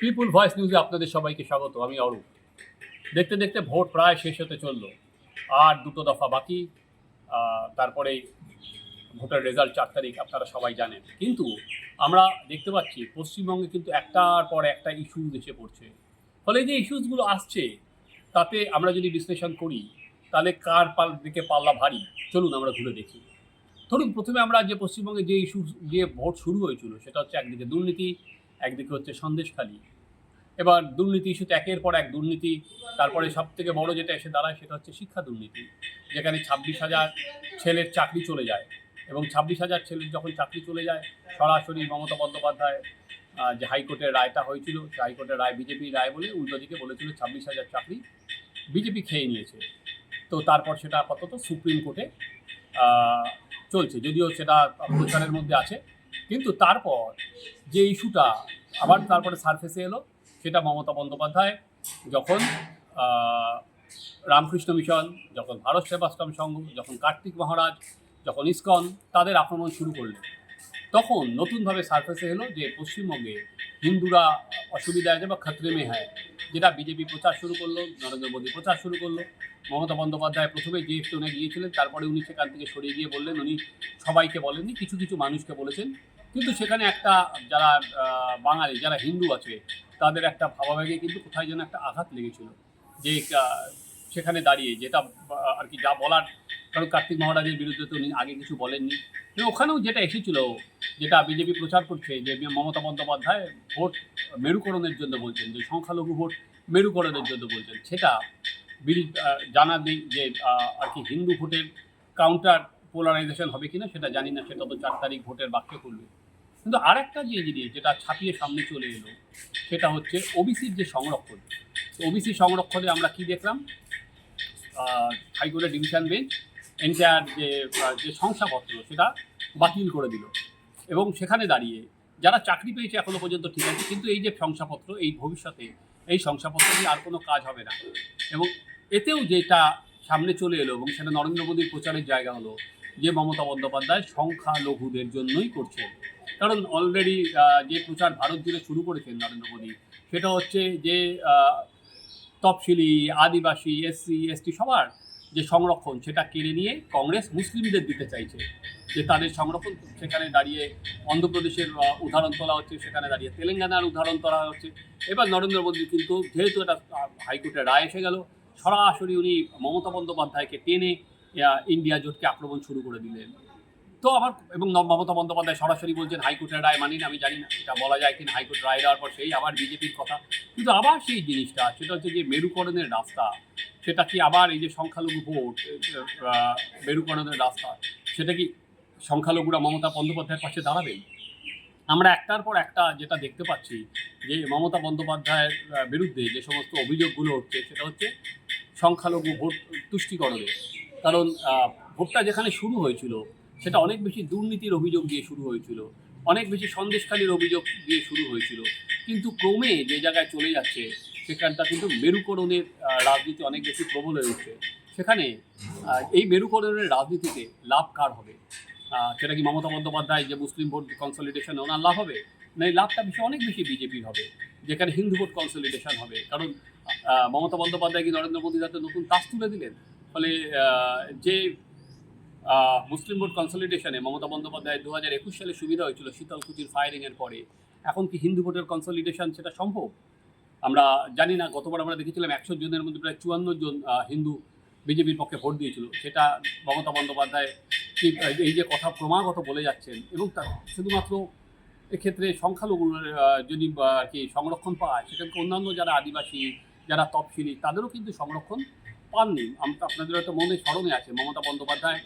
পিপুল voice নিউজে আপনাদের সবাইকে স্বাগত, আমি অরূপ। দেখতে দেখতে ভোট প্রায় শেষ হতে চলল। আর দুটো দফা বাকি তারপরে ভোটের রেজাল্ট চার তারিখ, আপনারা সবাই জানেন। কিন্তু আমরা দেখতে পাচ্ছি, পশ্চিমবঙ্গে কিন্তু একটার পর একটা ইস্যুজ এসে পড়ছে। ফলে যে ইস্যুসগুলো আসছে, তাতে আমরা যদি বিশ্লেষণ করি, তাহলে কার পাল দিকে পাল্লা ভারী? চলুন আমরা ঘুরে দেখি। ধরুন, প্রথমে আমরা যে পশ্চিমবঙ্গে যে ইস্যু দিয়ে ভোট শুরু হয়েছিল, সেটা হচ্ছে একদিকে দুর্নীতি একদিকে হচ্ছে সন্দেশখালী। এবার দুর্নীতি ইস্যুতে একের পর এক দুর্নীতি, তারপরে সব থেকে বড় যেটা এসে দাঁড়ায় সেটা হচ্ছে শিক্ষা দুর্নীতি। যেখানে ছাব্বিশ হাজার ছেলের চাকরি চলে যায় এবং ছাব্বিশ হাজার ছেলের যখন চাকরি চলে যায়, সরাসরি মমতা বন্দ্যোপাধ্যায় যে হাইকোর্টের রায়টা হয়েছিল হাইকোর্টের রায় বিজেপি রায় বলে উল্টো দিকে বলেছিল ছাব্বিশ হাজার চাকরি বিজেপি খেয়ে নিয়েছে। তো তারপর সেটা আপাতত সুপ্রিম কোর্টে চলছে। যদিও সেটা প্রচারের মধ্যে আছে কিন্তু তারপর যে ইস্যুটা আবার তারপরে সারফেসে এলো, সেটা মমতা বন্দ্যোপাধ্যায় যখন রামকৃষ্ণ মিশন, যখন ভারত সেবাশ্রম সংঘ, যখন কার্তিক মহারাজ, যখন ইস্কন, তাদের আক্রমণ শুরু করলেন। তখন নতুনভাবে সারফেসে এলো যে পশ্চিমবঙ্গে হিন্দুরা অসুবিধা আছে বা খতরে মে হ্যায় যেটা বিজেপি প্রচার শুরু করল, নরেন্দ্র মোদী প্রচার শুরু করল। মমতা বন্দ্যোপাধ্যায় প্রথমে যে টোনে গিয়েছিলেন, তারপরে উনি সেখান থেকে সরিয়ে গিয়ে বললেন, উনি সবাইকে বলেননি, কিছু কিছু মানুষকে বলেছেন। কিন্তু সেখানে একটা যারা বাঙালি, যারা হিন্দু আছে, তাদের একটা ভাবাবেগে কিন্তু কোথায় যেন একটা আঘাত লেগেছিল। যে সেখানে দাঁড়িয়ে যেটা আর কি যা বলার, কারণ কার্তিক মহারাজের বিরুদ্ধে তো উনি আগে কিছু বলেননি। ওখানেও যেটা এসেছিল যেটা বিজেপি প্রচার করছে, যে মমতা বন্দ্যোপাধ্যায় ভোট মেরুকরণের জন্য বলছেন, যে সংখ্যালঘু ভোট মেরুকরণের জন্য বলছেন, সেটা জানা নেই যে আর কি হিন্দু ভোটের কাউন্টার পোলারাইজেশন হবে কিনা সেটা জানি না, সেটা তো চার তারিখ ভোটের বাক্যে করবে কিন্তু আরেকটা যে জিনিস যেটা ছাপিয়ে সামনে চলে এলো, সেটা হচ্ছে ওবিসির যে সংরক্ষণ ওবিসি সংরক্ষণে আমরা কি দেখলাম? হাইকোর্টের ডিভিশন বেঞ্চ এন্টায়ার যে যে শংসাপত্র, সেটা বাতিল করে দিল। এবং সেখানে দাঁড়িয়ে যারা চাকরি পেয়েছে এখনও পর্যন্ত ঠিক আছে, কিন্তু এই যে শংসাপত্র, এই ভবিষ্যতে এই শংসাপত্র নিয়ে আর কোনো কাজ হবে না। এবং এতেও যেটা সামনে চলে এলো এবং সেটা নরেন্দ্র মোদীর প্রচারের জায়গা হলো যে মমতা বন্দ্যোপাধ্যায় সংখ্যালঘুদের জন্যই করছেন। কারণ অলরেডি যে প্রচার ভারত জুড়ে শুরু করেছেন নরেন্দ্র মোদী, সেটা হচ্ছে যে তফসিলি, আদিবাসী, এসসি, এসটি সবার যে সংরক্ষণ সেটা কেড়ে নিয়ে কংগ্রেস মুসলিমদের দিতে চাইছে। যে তাদের সংরক্ষণ সেখানে দাঁড়িয়ে অন্ধ্রপ্রদেশের উদাহরণ তোলা হচ্ছে, সেখানে দাঁড়িয়ে তেলেঙ্গানার উদাহরণ তোলা হচ্ছে। এবার নরেন্দ্র মোদী কিন্তু যেহেতু এটা হাইকোর্টের রায় এসে গেল, সরাসরি উনি মমতা বন্দ্যোপাধ্যায়কে টেনে ইন্ডিয়া জোটকে আক্রমণ শুরু করে দিলেন। তো আমার এবং মমতা বন্দ্যোপাধ্যায় সরাসরি বলছেন, হাইকোর্টের রায় মানি না আমি জানি না, এটা বলা যায় কিনা, হাইকোর্ট রায় দেওয়ার পর সেই আবার বিজেপির কথা। কিন্তু আবার সেই জিনিসটা, সেটা হচ্ছে যে মেরুকরণের রাস্তা, সেটা কি আবার এই যে সংখ্যালঘু ভোট মেরুকরণের রাস্তা, সেটা কি সংখ্যালঘুরা মমতা বন্দ্যোপাধ্যায়ের পাশে দাঁড়াবেন। আমরা একটার পর একটা যেটা দেখতে পাচ্ছি যে মমতা বন্দ্যোপাধ্যায়ের বিরুদ্ধে যে সমস্ত অভিযোগগুলো হচ্ছে সেটা হচ্ছে সংখ্যালঘু ভোট তুষ্টিকরণের কারণ ভোটটা যেখানে শুরু হয়েছিল সেটা অনেক বেশি দুর্নীতির অভিযোগ দিয়ে শুরু হয়েছিল, অনেক বেশি সন্দেশখালীর অভিযোগ দিয়ে শুরু হয়েছিল। কিন্তু ক্রমে যে জায়গায় চলে যাচ্ছে সেখানটা কিন্তু মেরুকরণের রাজনীতি অনেক বেশি প্রবল হয়ে উঠছে। সেখানে এই মেরুকরণের রাজনীতিতে লাভ কার হবে? সেটা কি মমতা বন্দ্যোপাধ্যায় যে মুসলিম ভোট কনসলিডেশন ওনার লাভ হবে? না, এই লাভটা বেশি অনেক বেশি বিজেপির হবে, যেখানে হিন্দু ভোট কনসলিডেশন হবে। কারণ মমতা বন্দ্যোপাধ্যায় কি নরেন্দ্র মোদী যাতে নতুন তাস তুলে দিলেন? ফলে যে মুসলিম ভোট কনসলিডেশনে মমতা বন্দ্যোপাধ্যায় দু হাজার একুশ সালে সুবিধা হয়েছিল শীতলকুচির ফায়ারিংয়ের পরে, এখন কি হিন্দু ভোটের কনসলিডেশন সেটা সম্ভব? আমরা জানি না, গতবার আমরা দেখেছিলাম একশো জনের মধ্যে প্রায় চুয়ান্ন জন হিন্দু বিজেপির পক্ষে ভোট দিয়েছিল, সেটা মমতা বন্দ্যোপাধ্যায় এই যে কথা ক্রমাগত বলে যাচ্ছেন এবং তা শুধুমাত্র এক্ষেত্রে সংখ্যালঘু যদি আর কি সংরক্ষণ পায় সেক্ষেত্রে অন্যান্য যারা আদিবাসী, যারা তফসিলি, তাদেরও কিন্তু সংরক্ষণ পাননি। আপনাদের হয়তো মনে স্মরণে আছে, মমতা বন্দ্যোপাধ্যায়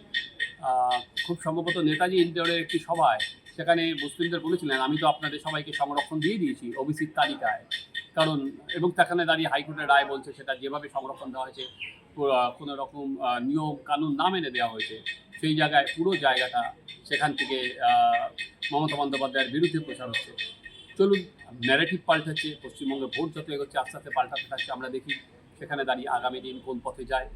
খুব সম্ভবত নেতাজি ইন্টারের একটি সভায় সেখানে মুসলিমদের বলেছিলেন, আমি তো আপনাদের সবাইকে সংরক্ষণ দিয়ে দিয়েছি ওবিসির তালিকায়। কারণ, এবং সেখানে দাঁড়িয়ে হাইকোর্টের রায় বলছে সেটা যেভাবে সংরক্ষণ দেওয়া হয়েছে কোনো রকম নিয়ম কানুন না মেনে দেওয়া হয়েছে, সেই জায়গায় পুরো জায়গাটা সেখান থেকে মমতা বন্দ্যোপাধ্যায়ের বিরুদ্ধে প্রচার হচ্ছে। চলুন ন্যারেটিভ পাল্টাচ্ছে, পশ্চিমবঙ্গে ভোট যত এগোচ্ছে, আস্তে আস্তে পাল্টাতে থাকছে, আমরা দেখি সেখানে দাঁড়িয়ে আগামী দিন কোন পথে যায়।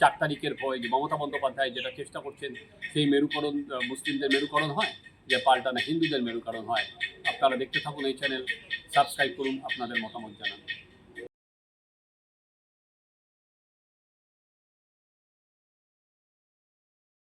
চার তারিখের ভয় যে মমতা বন্দ্যোপাধ্যায় যেটা চেষ্টা করছেন, সেই মেরুকরণ মুসলিমদের মেরুকরণ হয়? যে পাল্টা না হিন্দুদের মেরুকরণ হয়, আপনারা দেখতে থাকুন এই চ্যানেল সাবস্ক্রাইব করুন, আপনাদের মতামত জানান।